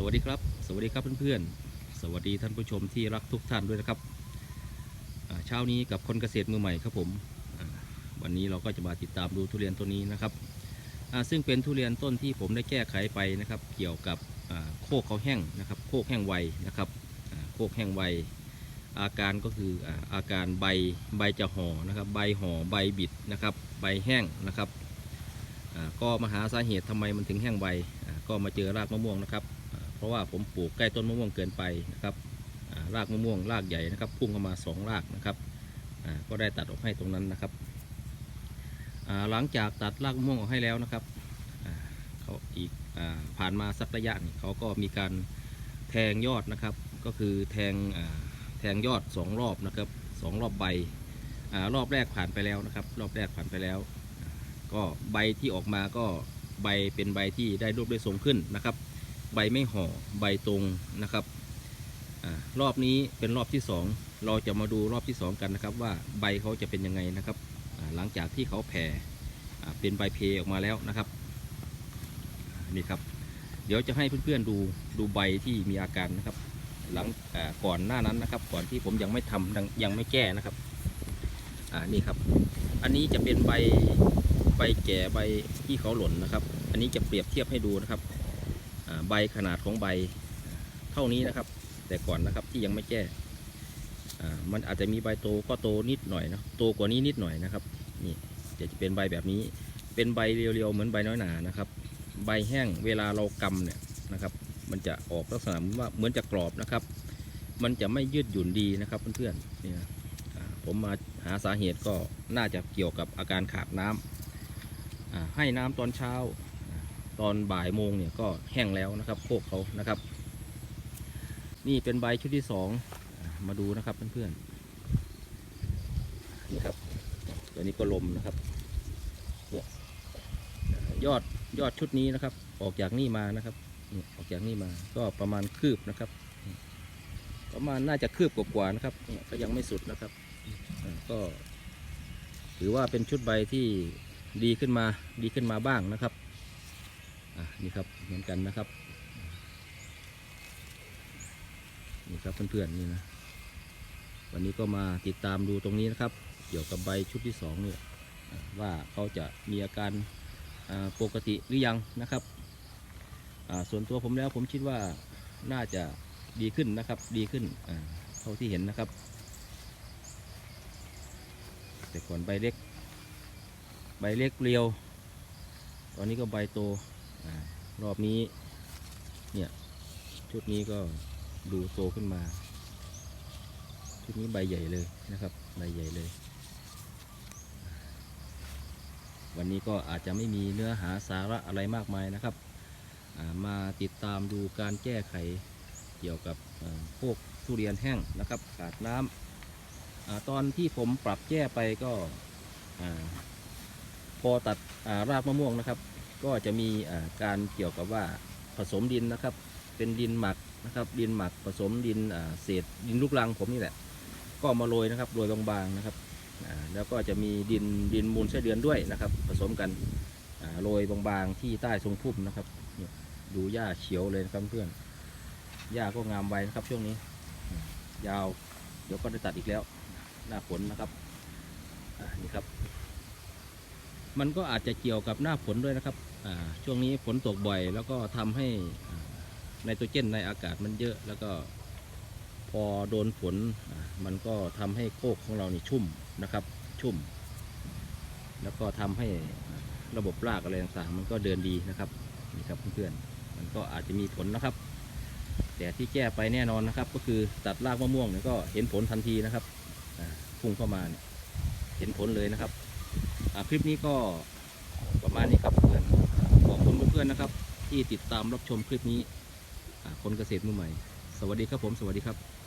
สวัสดีครับ สวัสดีครับเพื่อนๆ สวัสดีท่านผู้ชมที่รักทุกท่านด้วยนะครับอ่าเช้านี้กับคนเกษตรมือใหม่ครับผม วันนี้เราก็จะมาติดตามดูทุเรียนต้นนี้นะครับ ซึ่งเป็นทุเรียนต้นที่ผมได้แก้ไขไปนะครับ เกี่ยวกับโคกเขาแห้งนะครับ โคกแห้งไวนะครับโคกแห้งไวอาการก็คืออาการใบใบจะห่อนะครับ ใบห่อใบบิดนะครับ ใบแห้งนะครับก็มาหาสาเหตุทำไมมันถึงแห้งใบก็มาเจอรากมะม่วงนะครับ เพราะว่าผมปลูกใกล้ต้นมะม่วงเกินไปนะครับรากมะม่วงรากใหญ่นะครับ พุ่งเข้ามาสองรากนะครับก็ได้ตัดออกให้ตรงนั้นนะครับหลังจากตัดรากมะม่วงออกให้แล้วนะครับเขาอีกอผ่านมาสักระยะนี่เขาก็มีการแทงยอดนะครับ ก็คือแทงแทงยอดสองรอบนะครับสองรอบใบอรอบแรกผ่านไปแล้วนะครับ รอบแรกผ่านไปแล้ว ก็ใบที่ออกมาก็ใบเป็นใบที่ได้รูปได้ทรงขึ้นนะครับ ใบไม่ห่อใบตรงนะครับอรอบนี้เป็นรอบที่สองเราจะมาดูรอบที่สองกันนะครับ ว่าใบเขาจะเป็นยังไงนะครับ หลังจากที่เขาแผ่เป็นใบเพออกมาแล้วนะครับนี่ครับ เดี๋ยวจะให้เพื่อนๆดูดูใบที่มีอาการนะครับ หลังก่อนหน้านั้นนะครับ ก่อนที่ผมยังไม่ทำยังยังไม่แก้นะครับอ่านี่ครับ อันนี้จะเป็นใบใบแก่ใบที่เขาหล่นนะครับ อันนี้จะเปรียบเทียบให้ดูนะครับ ใบขนาดของใบเท่านี้นะครับ แต่ก่อนนะครับที่ยังไม่แก้มันอาจจะมีใบโตก็โตนิดหน่อยนะโตกว่านี้นิดหน่อยนะครับนี่จะเป็นใบแบบนี้เป็นใบเรียวๆเหมือนใบน้อยหนานะครับ ใบแห้งเวลาเรากำเนี่ยนะครับ มันจะออกลักษณะว่าเหมือนจะกรอบนะครับ มันจะไม่ยืดหยุ่นดีนะครับเพื่อนๆนี่ยอ่าผมมาหาสาเหตุก็น่าจะเกี่ยวกับอาการขาดน้ำอ่าให้น้ำตอนเช้า ตอนบ่ายโมงเนี่ยก็แห้งแล้วนะครับโคกเขานะครับ นี่เป็นใบชุดที่สองมาดูนะครับเพื่อนๆนี่ครับตัวนี้ก็ลมนะครับเนี่ยยอดยอดชุดนี้นะครับ ออกจากนี่มานะครับออกจากนี่มาก็ประมาณคืบนะครับ ประมาณน่าจะคืบกว่าๆนะครับเนี่ยก็ยังไม่สุดนะครับก็ถือว่าเป็นชุดใบที่ดีขึ้นมาดีขึ้นมาบ้างนะครับ อะนี่ครับเหมือนกันนะครับ นี่ครับเพื่อนๆนี่นะ วันนี้ก็มาติดตามดูตรงนี้นะครับ เกี่ยวกับใบชุดที่สองเนี่ยว่าเขาจะมีอาการปกติหรือยังนะครับ ส่วนตัวผมแล้วผมคิดว่าน่าจะดีขึ้นนะครับ ดีขึ้นเท่าที่เห็นนะครับ แต่ก่อนใบเล็ก ใบเล็กเรียว ตอนนี้ก็ใบโต รอบนี้ เนี่ยชุดนี้ก็ดูโตขึ้นมา ชุดนี้ใบใหญ่เลยนะครับ ใบใหญ่เลย วันนี้ก็อาจจะไม่มีเนื้อหาสาระอะไรมากมายนะครับามาติดตามดูการแก้ไขเกี่ยวกับพวกทุเรียนแห้งนะครับขาดน้ำอตอนที่ผมปรับแก้ไปก็อพอตัดอรากมะม่วงนะครับ ก็จะมีการเกี่ยวกับว่าผสมดินนะครับ เป็นดินหมักนะครับ ดินหมักผสมดินเศษดินลูกรังผมนี่แหละ ก็มาโรยนะครับโรยบางๆนะครับแล้วก็จะมีดินดินมูลไส้เดือนด้วยนะครับ ผสมกันโรยบางๆที่ใต้ทรงพุ่มนะครับดูหญ้าเขียวเลยนะครับเพื่อนหญ้าก็งามไวนะครับช่วงนี้ ยาวเดี๋ยวก็ได้ตัดอีกแล้ว หน้าฝนนะครับนี่ครับ มันก็อาจจะเกี่ยวกับหน้าฝนด้วยนะครับช่วงนี้ฝนตกบ่อย แล้วก็ทำให้อ่าไนโตรเจนในอากาศมันเยอะ แล้วก็พอโดนฝนมันก็ทำให้โคกของเรานี่ชุ่มนะครับ ชุ่ม แล้วก็ทำให้ระบบรากอะไรต่างๆมันก็เดินดีนะครับนี่ครับเพื่อนๆมันก็อาจจะมีผลนะครับ แต่ที่แก้ไปแน่นอนนะครับ ก็คือตัดรากมะม่วงเนี่ยก็เห็นผลทันทีนะครับพุ่งเข้ามาเนี่ยเห็นผลเลยนะครับ คลิปนี้ก็ประมาณนี้ครับเพื่อนขอบคุณเพื่อนๆนะครับ ที่ติดตามรับชมคลิปนี้คนเกษตรมือใหม่ สวัสดีครับผม สวัสดีครับ